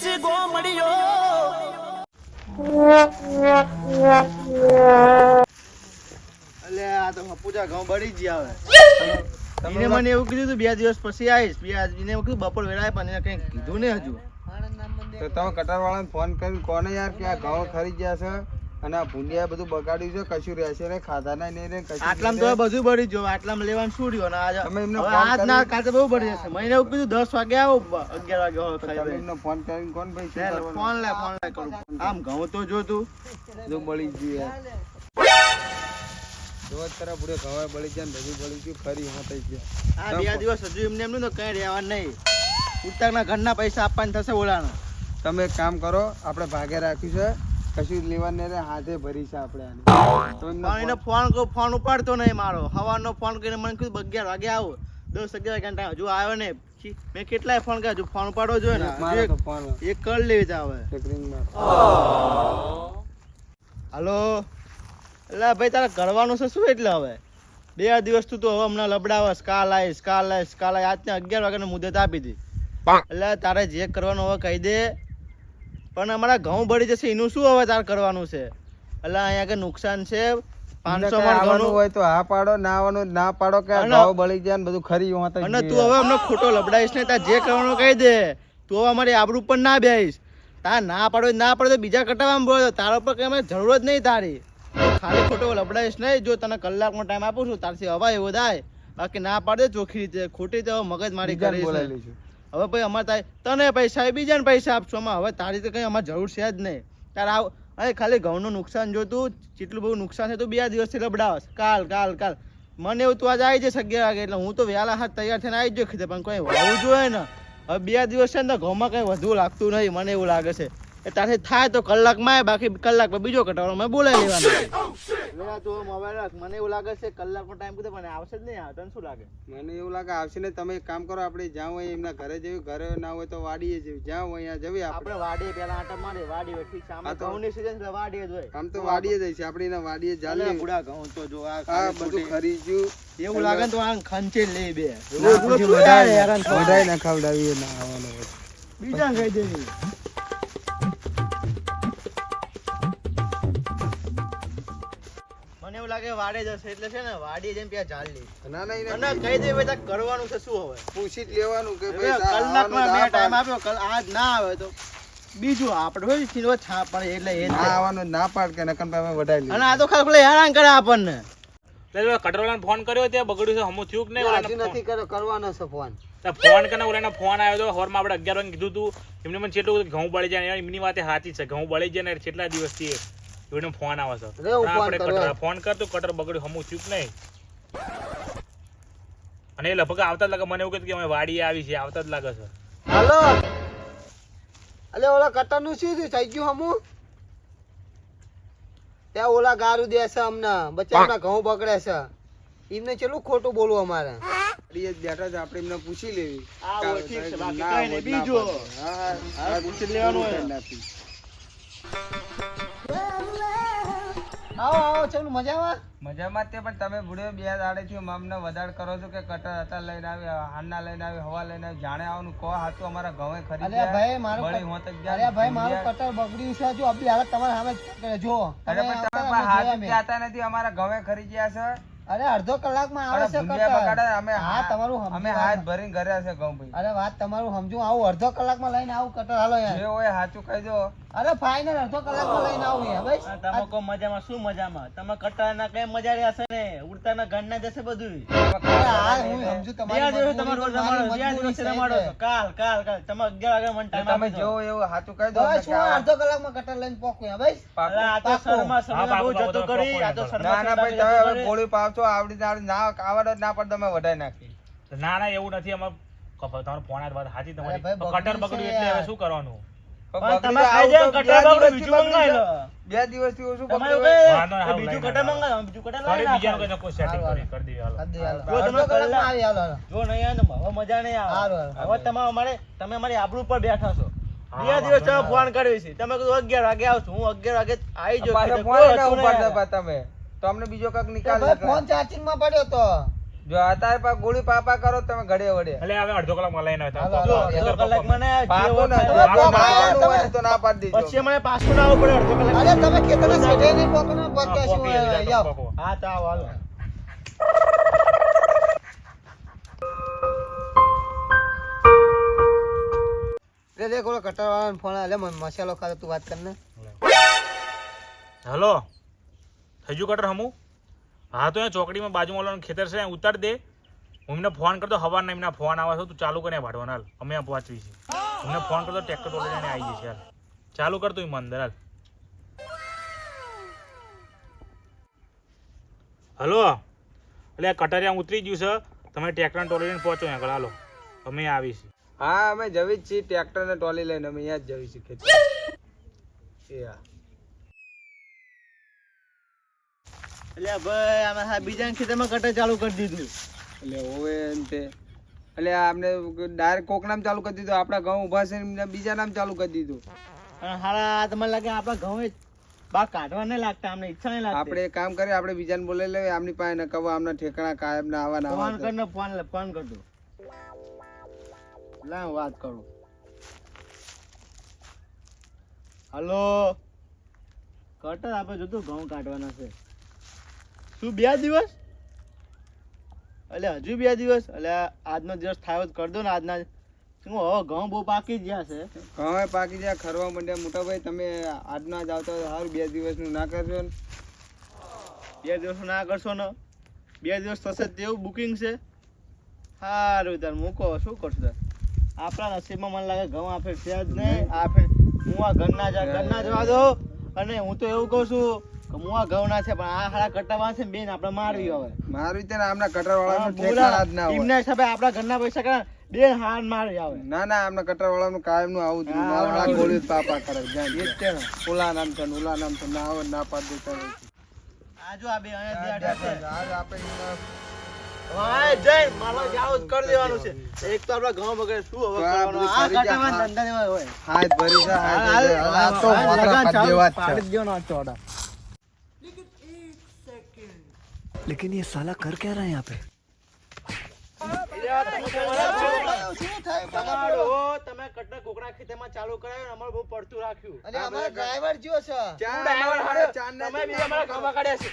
દેશી ગોમડીઓ એટલે આ તો પૂજા ઘઉં બળી જ ગયા હવે. એને મને એવું કીધું હતું બે દિવસ પછી આવીશ. બે એને એવું કીધું બપોર વેળાએ પણ એને કંઈ કીધું ને હજુ. તો તમે કટાર વાળાને ફોન કરીને કોને યાર કે આ ઘઉં ખરી ગયા છે? અને આ ભૂંડિયા બધું બગાડ્યું છે કશું રહેશે ને ખાધા ના નહીં ને કશું આટલામાં તો બધું બળી જ આટલામાં લેવાનું શું રહ્યું? આજે એમને આજ ના કાતે બહુ બળી જશે. મહિને એવું કીધું દસ વાગે આવો અગિયાર વાગે હોય તમે એમને ફોન કરીને કોણ ભાઈ શું ફોન લે ફોન લે કરું. આમ ઘઉં તો જો તું. જો બળી ગયું જો તારા બુડે ઘઉં બળી ગયા ને બધું બળી ગયું ફરી હા થઈ ગયા. આ બે દિવસ હજુ એમને એમનું તો કઈ રહેવાનું નહીં. ઉત્તરના ઘરના પૈસા આપવાના થશે ઓલાના. તમે એક કામ કરો આપણે ભાગે રાખ્યું છે કશું લેવાને રે હાથે ભરી છે આપણે આની. પણ એને ફોન કહું ફોન ઉપાડતો નહીં મારો. સવારનો ફોન કરીને મને કીધું અગિયાર વાગે આવો. દસ અગિયાર ઘંટા હજુ આવ્યો ને મેં કેટલાય ફોન કર્યા? હજુ ફોન ઉપાડવો જોઈએ ને? એક કરી લેવી જ આવે હાલો? એટલે ભાઈ તારે કરવાનું છે શું એટલે હવે? બે દિવસ તું તો હવે હમણાં લબડાવસ. કાલ આવીશ કાલ આવીશ કાલ આવીશ. આજને અગિયાર વાગ્યાની મુદત આપી હતી એટલે તારે જે કરવાનું હવે કહી દે. પણ અમારા ઘઉં બળી જશે એનું શું હવે તાર કરવાનું છે? એટલે અહીંયા કે નુકસાન છે. પાંચસો હોય તો હા પાડો ના આવવાનું ના પાડો કે ઘઉં બળી જાય બધું ખરી હોત અને તું હવે અમને ખોટો લબડાઈશ ને તાર જે કરવાનું કહી દે. તું હવે અમારી આબરૂ પર ના બેહીશ. તાર ના પાડો ના પાડો તો બીજા કટાવામાં બોલો. તારા પર કઈ અમે જરૂર જ નહીં તારી. તું ખાલી ખોટો લબડાઈશ નહીં. જો તને કલાકનો ટાઈમ આપું છું તારથી હવા એવો થાય. બાકી ના પાડે ચોખ્ખી રીતે. ખોટી હવે મગજ મારી કરી બોલાવી લઈશું. હવે ભાઈ અમારે તારે તને પૈસા એ બીજાને પૈસા આપશો આમાં હવે તારી તો કંઈ અમારે જરૂર છે જ નહીં. તારે આવ, અરે ખાલી ઘઉંનું નુકસાન જોતું, જેટલું બહુ નુકસાન છે તો, બે દિવસથી લબડાવશ કાલ કાલ કાલ. મને એવું તું આજે આવી જઈશ અગિયાર વાગે, એટલે હું તો વહેલા હાથ તૈયાર થઈને આવી જ ખીધે પણ કંઈ હોવું જોઈએ ને. હવે બે દિવસ છે ને તો ઘઉંમાં કંઈ વધુ લાગતું નહીં, મને એવું લાગે છે. એ તારથી થાય તો કલાકમાં બાકી કલાક બીજો કટાવાનો મેં બોલાવી લેવાનો. તું મોબાઈલ રાખ. મને એવું લાગે છે કલાકનો ટાઈમ કીધો પણ આવશે જ નહીં તને શું લાગે? મને એવું લાગે આવશે ને તમે એક કામ કરો આપણે જ્યાં હોય એમના ઘરે જઈએ. ઘરે ના હોય તો વાડીએ જઈએ. જ્યાં હોય ત્યાં જઈએ આપણે. વાડીએ પેલા આટા મારે વાડીએ ઠીક છે આમાં ઘઉંની season છે એટલે વાડીએ જ હોય. આમ તો વાડીએ જઈએ છે. આપણે એના વાડીએ જાલે બુડા ઘઉં તો જો આ બધું ખરીજ્યું એવું લાગે ને તો આ ખંચે લે બે. થવાનું? ના ખવડાવીએ ના આવવાનો. બીજા કહી દેવી લાગે વાડે જશે એટલે છે ને વાડી જેમ ત્યાં જાળ લે. ના ના એને અને કહી દે ભાઈ તારે કરવાનું છે શું હવે? પૂછી જ લેવાનું કે ભાઈ કલાકમાં મેં ટાઈમ આપ્યો કલ આજ ના આવે તો બીજું આપણે હોય સીધો છાપ પડે એટલે એ ના આવવાનું ના પાડ કે નકર અમે વઢાઈ અને આ તો ખાલી પેલા હેરાન કરે આપણને. કટરોલાને ફોન કર્યો ત્યાં બગડ્યું છે હમું થયું કે નહીં નથી કર્યો કરવાનો છે ફોન ફોન કરીને ઓલાનો ફોન આવ્યો હતો હોરમાં આપણે અગિયાર વાગે કીધું હતું એમને મને કેટલું બધું ઘઉં બળી જાય એમની વાતે સાચી છે ઘઉં બળી જાય ને કેટલા દિવસથી એમને ફોન આવે છે. ફોન આપણે કરું કટર-. ફોન કરતો કટર બગડ્યું હમું ચૂપ નહીં? અને એ લગભગ આવતા જ લાગે મને એવું કે અમે વાડીએ આવી છે આવતા જ લાગે છે. હાલો. અલે ઓલા કટરનું શું થયું? થઈ ગયું હમું? ત્યાં ઓલા ગારું દે છે અમને. બચ્ચાના ઘઉં બગડે છે. એમને ચેલું ખોટું બોલવું અમારે? બેઠા છે આપણે એમને પૂછી લેવી. બીજું. પૂછી લેવાનું. આવો આવો ચાલુ મજામાં? મજામાં તે પણ તમે ભૂડ્યો બે દાડે થી અમને વધારે કરો છો કે કટર હતા લઈને આવે હાના લઈને આવે હવા લઈને આવે જાણે આવનું કો હાથું અમારા ગવે ખરી અરે ભાઈ મારું. અરે ભાઈ મારું કટર બગડ્યું છે જો અબી હાલત તમારા સામે જો અરે પણ તમે હાથ જાતા નથી અમારા ગવે ખરી ગયા છે? અરે અડધો કલાકમાં આવે છે કટર. અમે હા તમારું અમે હાથ ભરીને ઘરે છે ઘઉં ભાઈ અરે વાત તમારું સમજુ આવું અડધો કલાકમાં લઈને આવું કટર હાલો જે હોય સાચું કહી દો અરે ફાઇનલ અડધો કલાકમાં લઈને આવું ભાઈ તમે કો મજામાં શું મજામાં? તમે કટારના કઈ મજા રહ્યા છે ને? ઉડતાના ઘરના જશે બધું હું સમજુ તમારી દિવસ રોજ રમાડો બે મજબૂરી રમાડો કાલ કાલ કાલ. તમે અગિયાર વાગે મને ટાઈમ તમે જો એવું સાચું કહી દો હવે શું અડધો કલાકમાં કટર લઈને પોકું પાકું. આ તો શર્મા શર્મા બહુ જતો કરી આ તો શર્મા ના ના ભાઈ તમે હવે ગોળી પાવતો આવડી ના ના આવડે ના પડે તમે વઢાઈ નાખી ના ના એવું નથી અમે તમારો ફોન આવ્યો વાત સાચી તમારી. કટર બગડ્યું એટલે હવે શું કરવાનું? તમે બે ઓછું બીજું મંગાવો બીજું લાવી કરી- દઈએ. જો આવી હાલો. જો નહીં આવે હવે મજા નહીં આવે. હવે અમારે તમે અમારી આબરૂ પર બેઠા છો. બે દિવસ તમે ફોન કર્યો છે. તમે કીધું અગિયાર વાગે આવશું હું અગિયાર વાગે આવી જાઉં. તમે. તો અમને બીજો કાંઈક તો નિકાલ ફોન ચાર્જિંગમાં પડ્યો તો. જો અત્યારે પા ગોળી પાપા કરો તમે ઘડે વડે એટલે હવે અડધો કલાકમાં લઈને અડધો કલાક મને તો ના પાડી પછી મને પાછું ના આવું પડે અડધો કલાક. અરે તમે ખેતરના શેઢે નહીં પોકો ને બસ હા, તો આવો હાલો. લે લે કોલો કટારવાળાનો ફોન આલે મને મસાલો ખાતો તું વાત કર ને. હલો. થઈ ગયું કટર હમું? હા, તો એ ચોકડીમાં બાજુમાં ઓલાનું ખેતર છે ઉતાર દે. હું એમને ફોન કરતો હવારના એમના ફોન આવે છે, તું ચાલુ કરીને ભાડવાના હાલ, અમે આ પહોંચવી છે એમને ફોન કરતો ટ્રેક્ટર લઈને આવી જશે હાલ, ચાલુ કરતો એમ અંદર, હાલ. હલો, એટલે કટરિયા ઉતરી ગયું છે, તમે ટ્રેક્ટર ટોલીને પહોંચો આગળ, હાલો. અમે આવી છીએ. હા, અમે જવી જ છીએ ટ્રેક્ટર ને ટોલી લઈને, અમે અહીંયા જ જવી છીએ ખેતર એ હા એટલે ભાઈ હા બીજા ખેતરમાં કટર ચાલુ કરી દીધું. એટલે હોવે એમ તે. એટલે આપણે ડાયરેક્ટ કોક નામ ચાલુ કરી દીધું આપણા ઘઉં ઊભા છે બીજા નામ ચાલુ કરી દીધું. હારા તમને લાગે આપણા ઘઉં બહાર કાઢવા નહીં લાગતા અમને ઈચ્છા નહીં લાગતી. આપણે કામ કરીએ આપણે બીજાને બોલાવી લઈએ આમની પાસે ને આમના ઠેકાણા કાયમ ના આવા ના ફોન કરીને ફોન ફોન કર દો લા વાત કરું. હલો? કટર આપણે જોતું ઘઉં કાઢવાના છે. શું બે દિવસ? એટલે હજુ બે દિવસ? એટલે આજનો દિવસ થાય જ કરી દો ને આજના શું હવે ઘઉં બહુ પાકી ગયા છે? ઘઉં પાકી ગયા ખરવા માંડ્યા. મોટા ભાઈ તમે આજના જ આવતા સારું બે દિવસનું ના કરશો ને. બે દિવસનું ના કરશો ને? બે દિવસ થશે તેવું બુકિંગ છે? સારું તાર મૂકો શું કરશું તાર? આપણા નસીબમાં મને લાગે ઘઉં આપે છે જ નહીં. આપે હું આ ઘરના જા ઘરના જવા દો અને હું તો એવું કહું છું કે હું આ ઘઉં ના છે પણ આ હારા કટાવા છે બેન આપણે મારવી હવે મારવી તે આમના હા, ઠેકાણા જ ના હોય એમના હિસાબે આપણા ઘરના પૈસા કરા બેન હાર મારી આવે ના ના આમના કટર વાળાનું કાયમનું આવું હા, મારા ગોળી પાપા કરે જાણ એ તે ઓલા નામ તો ઓલા નામ તો ના આવે ના પાડ દેતા છે. આ બે અહીંયા બે છે. આજ આપણે હા, જઈને મારો જાવ કરી દેવાનું છે એક તો આપડે ઘઉં વગેરે શું હવે કરવાનું? આ કાટામાં ધંધા કટાવા હોય હાથ ભરી જા હાથ. આ તો લગાન પાડી દેવા જ છે. પાડી દેવાનો આ ચોડા. लेकिन ये साला कर क्या रहा है यहाँ पे તમારો હો, તમે કટના કોકડા ખેતરમાં ચાલુ કરાવ્યું ને અમારે બહુ પડતું રાખ્યું અને અમારો ડ્રાઈવર જ્યો છે ચાર ડ્રાઈવર અમારા હારે, ચાર ના તમે બી અમારા ગામમાં કાઢ્યા છે